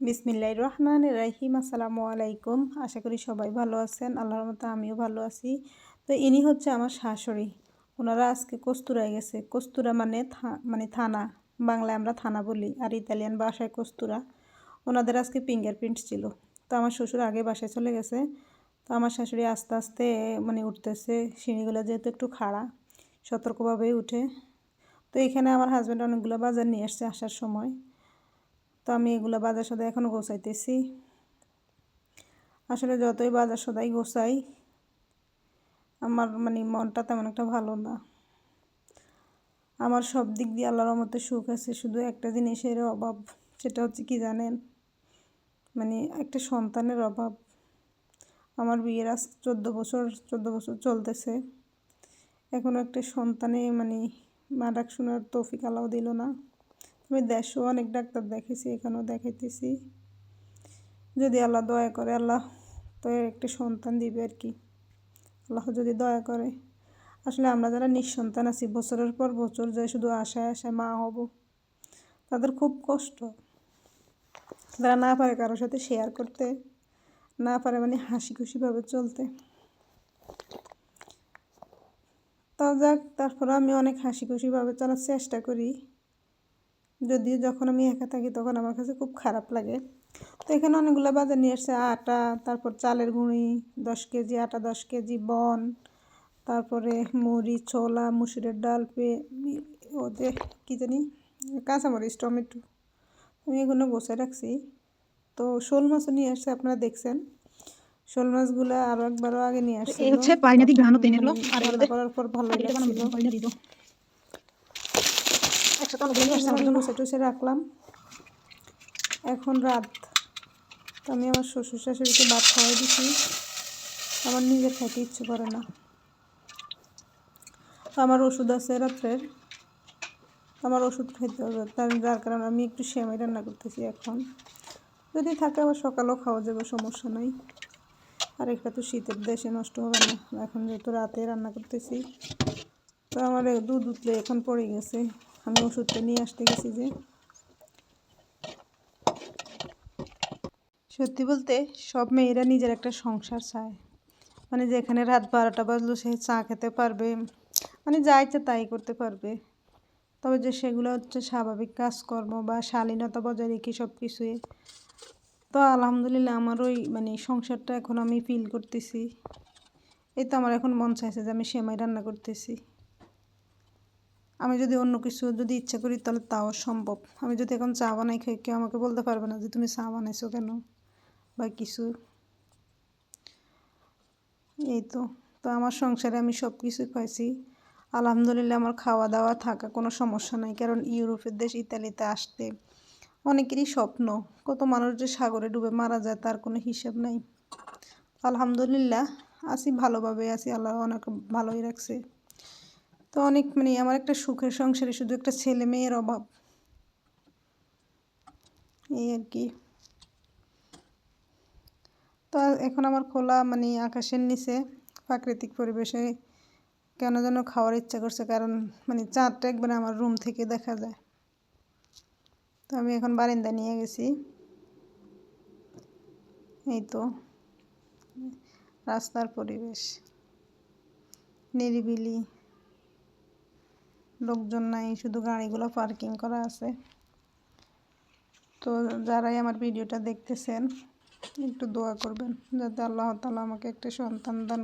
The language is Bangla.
বিসমিল্লাহ রহমান রাহিম আসসালামু আলাইকুম। আশা করি সবাই ভালো আছেন, আল্লাহর মতো আমিও ভালো আছি। তো ইনি হচ্ছে আমার শাশুড়ি। ওনারা আজকে কস্তুরায় গেছে। কস্তুরা মানে মানে থানা। বাংলায় আমরা থানা বলি, আর ইতালিয়ান বাসায় কস্তুরা। ওনাদের আজকে ফিঙ্গারপ্রিন্ট ছিল। তো আমার শ্বশুর আগে বাসায় চলে গেছে। তো আমার শাশুড়ি আস্তে আস্তে মানে উঠতেছে, সিঁড়িগুলো যেহেতু একটু খাড়া, সতর্কভাবেই উঠে। তো এখানে আমার হাজব্যান্ড অনেকগুলো বাজার নিয়ে আসছে আসার সময়। তো আমি এগুলো বাজার সদাই এখনও গোছাইতেছি। আসলে যতই বাজার সদাই গোছাই, আমার মানে মনটা তেমন একটা ভালো না। আমার সব দিক দিয়ে আল্লাহর মতো সুখ আছে, শুধু একটা জিনিসের অভাব, সেটা হচ্ছে কি জানেন? মানে একটা সন্তানের অভাব। আমার বিয়ের আজ চোদ্দ বছর চোদ্দ বছর চলতেছে। এখনও একটা সন্তানে মানে মা ডাক শোনার তৌফিক আলাও দিল না। আমি দেশও অনেক ডাক্তার দেখেছি এখানেও দেখাইতেছি। যদি আল্লাহ দয়া করে, আল্লাহ তো একটি সন্তান দিবে আর কি। আল্লাহ যদি দয়া করে। আসলে আমরা যারা নিঃসন্তান আছি, বছরের পর বছর যে শুধু আশায় আশায় মা হব, তাদের খুব কষ্ট। তারা না পারে কারোর সাথে শেয়ার করতে, না পারে মানে হাসি খুশিভাবে চলতে। তা যাক তারপরে আমি অনেক হাসি খুশিভাবে চলার চেষ্টা করি। যদিও যখন আমি একা থাকি তখন আমার কাছে খুব খারাপ লাগে। তো এখানে অনেকগুলো বাজার নিয়ে এসছে আটা তারপর চালের গুঁড়ি দশ কেজি আটা দশ কেজি বন তারপরে মুড়ি ছোলা মুসুরের ডাল পে ওদের কী জানি কাঁচামরিচ টমেটো আমি এগুলো বসে রাখছি। তো শোল মাছও নিয়ে আসছে আপনারা দেখছেন। শোল মাছগুলো আরও একবারও আগে নিয়ে আসছে হচ্ছে পাইনাদি তেনে আর করার পর ভালো লাগছিল। টুসে রাখলাম। এখন রাত। তো আমি আমার শ্বশুর শাশুড়িকে ভাত খাওয়াই দিছি। আমার নিজের খাইতে ইচ্ছে করে না। আমার ওষুধ আছে রাত্রের। আমার ওষুধ খাইতে হবে। তার যার কারণে আমি একটু সেমাই রান্না করতেছি এখন। যদি থাকে আবার সকালেও খাওয়া যাবে, সমস্যা নাই। আর একটা তো শীতের দেশে নষ্ট হবে না। এখন যেহেতু রাতে রান্না করতেছি। তো আমার দুধ উতলে এখন পড়ে গেছে। আমি ওষুধটা নিয়ে আসতে গেছি যে। সত্যি বলতে সব মেয়েরা নিজের একটা সংসার চায়। মানে যেখানে রাত বারোটা বাজলো সে চা খেতে পারবে মানে যা ইচ্ছে তাই করতে পারবে। তবে যে সেগুলো হচ্ছে স্বাভাবিক কাজকর্ম বা শালীনতা বজায় রেখে সব কিছুই। তো আলহামদুলিল্লাহ আমার ওই মানে সংসারটা এখন আমি ফিল করতেছি। এই তো আমার এখন মন চাইছে যে আমি সেমাই রান্না করতেছি। আমি যদি অন্য কিছু যদি ইচ্ছা করি, তাহলে তাও সম্ভব। আমি যদি এখন চা বানাই খাই, কেউ আমাকে বলতে পারবে না যে তুমি চা বানাইছো কেন বা কিছু। এই তো। তো আমার সংসারে আমি সব কিছুই খাইছি। আলহামদুলিল্লাহ আমার খাওয়া দাওয়া থাকা কোনো সমস্যা নাই, কারণ ইউরোপের দেশ ইতালিতে আসতে অনেকেরই স্বপ্ন। কত মানুষ যে সাগরে ডুবে মারা যায়, তার কোনো হিসাব নাই। আলহামদুলিল্লাহ আসি ভালোভাবে আছি, আল্লাহ অনেক ভালোই রাখছে। তো অনেক মানে আমার একটা সুখের সংসারে শুধু একটা ছেলে মেয়ের অভাব। এই আর কি। তো এখন আমার খোলা মানে আকাশের নিচে প্রাকৃতিক পরিবেশে কেন যেন খাওয়ার ইচ্ছা করছে, কারণ মানে চাঁদটা একবারে আমার রুম থেকে দেখা যায়। তো আমি এখন বারিন্দা নিয়ে গেছি। এই তো, রাস্তার পরিবেশ। নিরিবিলি। লোকজন নাই, শুধু গাড়িগুলো পার্কিং করা আছে। তো যারাই আমার ভিডিওটা দেখতেছেন, একটু দোয়া করবেন, যাতে আল্লাহ তালা আমাকে একটা সন্তান দান